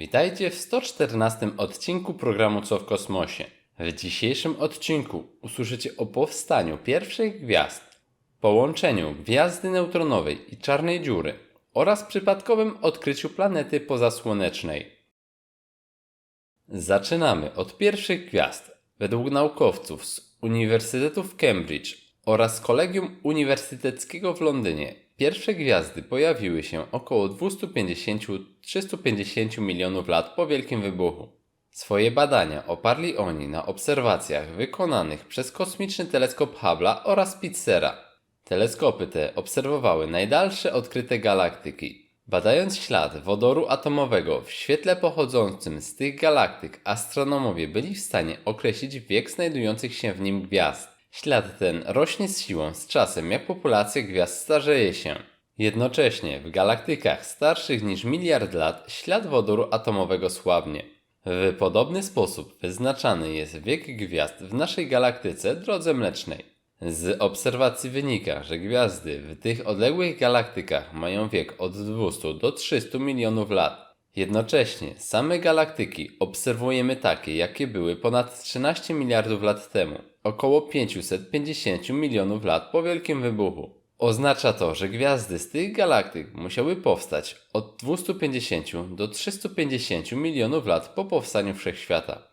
Witajcie w 114 odcinku programu Co w kosmosie. W dzisiejszym odcinku usłyszycie o powstaniu pierwszych gwiazd, połączeniu gwiazdy neutronowej i czarnej dziury oraz przypadkowym odkryciu planety pozasłonecznej. Zaczynamy od pierwszych gwiazd. Według naukowców z Uniwersytetu w Cambridge oraz Kolegium Uniwersyteckiego w Londynie pierwsze gwiazdy pojawiły się około 250-350 milionów lat po Wielkim Wybuchu. Swoje badania oparli oni na obserwacjach wykonanych przez kosmiczny teleskop Hubble'a oraz Spitzera. Teleskopy te obserwowały najdalsze odkryte galaktyki. Badając ślad wodoru atomowego w świetle pochodzącym z tych galaktyk, astronomowie byli w stanie określić wiek znajdujących się w nim gwiazd. Ślad ten rośnie z siłą z czasem, jak populacja gwiazd starzeje się. Jednocześnie w galaktykach starszych niż miliard lat ślad wodoru atomowego słabnie. W podobny sposób wyznaczany jest wiek gwiazd w naszej galaktyce drodze mlecznej. Z obserwacji wynika, że gwiazdy w tych odległych galaktykach mają wiek od 200 do 300 milionów lat. Jednocześnie same galaktyki obserwujemy takie, jakie były ponad 13 miliardów lat temu, około 550 milionów lat po Wielkim Wybuchu. Oznacza to, że gwiazdy z tych galaktyk musiały powstać od 250 do 350 milionów lat po powstaniu Wszechświata.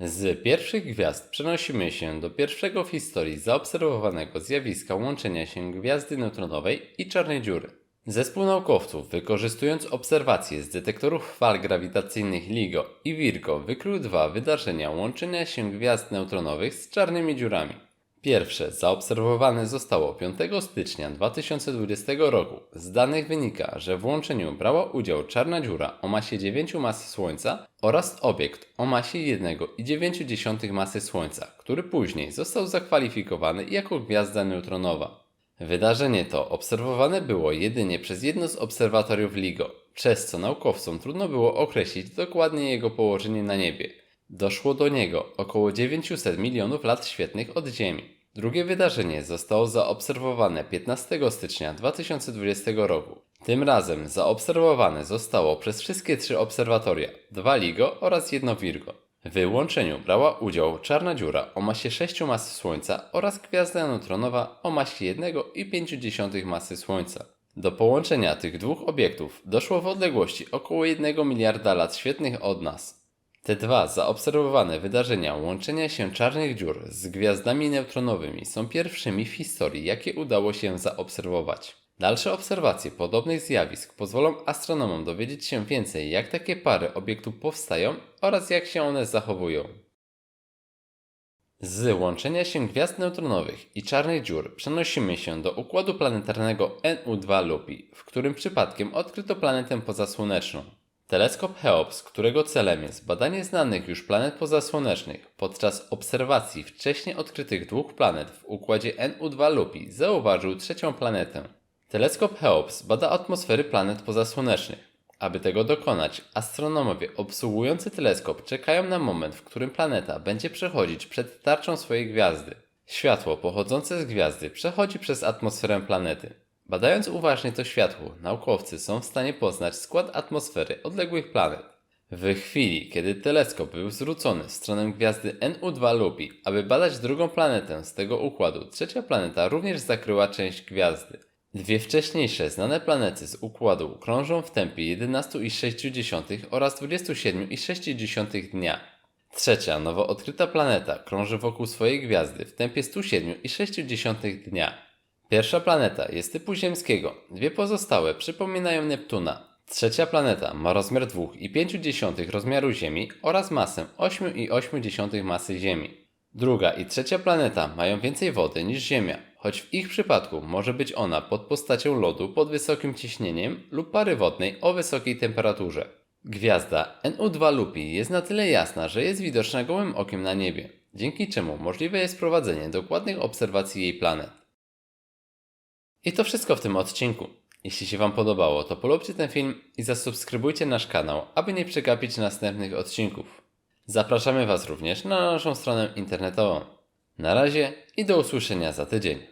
Z pierwszych gwiazd przenosimy się do pierwszego w historii zaobserwowanego zjawiska łączenia się gwiazdy neutronowej i czarnej dziury. Zespół naukowców, wykorzystując obserwacje z detektorów fal grawitacyjnych LIGO i Virgo, wykrył dwa wydarzenia łączenia się gwiazd neutronowych z czarnymi dziurami. Pierwsze zaobserwowane zostało 5 stycznia 2020 roku. Z danych wynika, że w łączeniu brała udział czarna dziura o masie 9 mas Słońca oraz obiekt o masie 1,9 masy Słońca, który później został zakwalifikowany jako gwiazda neutronowa. Wydarzenie to obserwowane było jedynie przez jedno z obserwatoriów LIGO, przez co naukowcom trudno było określić dokładnie jego położenie na niebie. Doszło do niego około 900 milionów lat świetlnych od Ziemi. Drugie wydarzenie zostało zaobserwowane 15 stycznia 2020 roku. Tym razem zaobserwowane zostało przez wszystkie trzy obserwatoria, dwa LIGO oraz jedno Virgo. W łączeniu brała udział czarna dziura o masie 6 mas Słońca oraz gwiazda neutronowa o masie 1,5 masy Słońca. Do połączenia tych dwóch obiektów doszło w odległości około 1 miliarda lat świetnych od nas. Te dwa zaobserwowane wydarzenia łączenia się czarnych dziur z gwiazdami neutronowymi są pierwszymi w historii, jakie udało się zaobserwować. Dalsze obserwacje podobnych zjawisk pozwolą astronomom dowiedzieć się więcej, jak takie pary obiektów powstają oraz jak się one zachowują. Z łączenia się gwiazd neutronowych i czarnych dziur przenosimy się do układu planetarnego NU2 Lupi, w którym przypadkiem odkryto planetę pozasłoneczną. Teleskop Cheops, którego celem jest badanie znanych już planet pozasłonecznych, podczas obserwacji wcześniej odkrytych dwóch planet w układzie NU2 Lupi zauważył trzecią planetę. Teleskop Cheops bada atmosfery planet pozasłonecznych. Aby tego dokonać, astronomowie obsługujący teleskop czekają na moment, w którym planeta będzie przechodzić przed tarczą swojej gwiazdy. Światło pochodzące z gwiazdy przechodzi przez atmosferę planety. Badając uważnie to światło, naukowcy są w stanie poznać skład atmosfery odległych planet. W chwili, kiedy teleskop był zwrócony w stronę gwiazdy NU2 Lupi, aby badać drugą planetę z tego układu, trzecia planeta również zakryła część gwiazdy. Dwie wcześniejsze znane planety z układu krążą w tempie 11,6 oraz 27,6 dnia. Trzecia, nowo odkryta planeta krąży wokół swojej gwiazdy w tempie 107,6 dnia. Pierwsza planeta jest typu ziemskiego, dwie pozostałe przypominają Neptuna. Trzecia planeta ma rozmiar 2,5 rozmiaru Ziemi oraz masę 8,8 masy Ziemi. Druga i trzecia planeta mają więcej wody niż Ziemia, choć w ich przypadku może być ona pod postacią lodu pod wysokim ciśnieniem lub pary wodnej o wysokiej temperaturze. Gwiazda NU2 Lupi jest na tyle jasna, że jest widoczna gołym okiem na niebie, dzięki czemu możliwe jest prowadzenie dokładnych obserwacji jej planet. I to wszystko w tym odcinku. Jeśli się Wam podobało, to polubcie ten film i zasubskrybujcie nasz kanał, aby nie przegapić następnych odcinków. Zapraszamy Was również na naszą stronę internetową. Na razie i do usłyszenia za tydzień.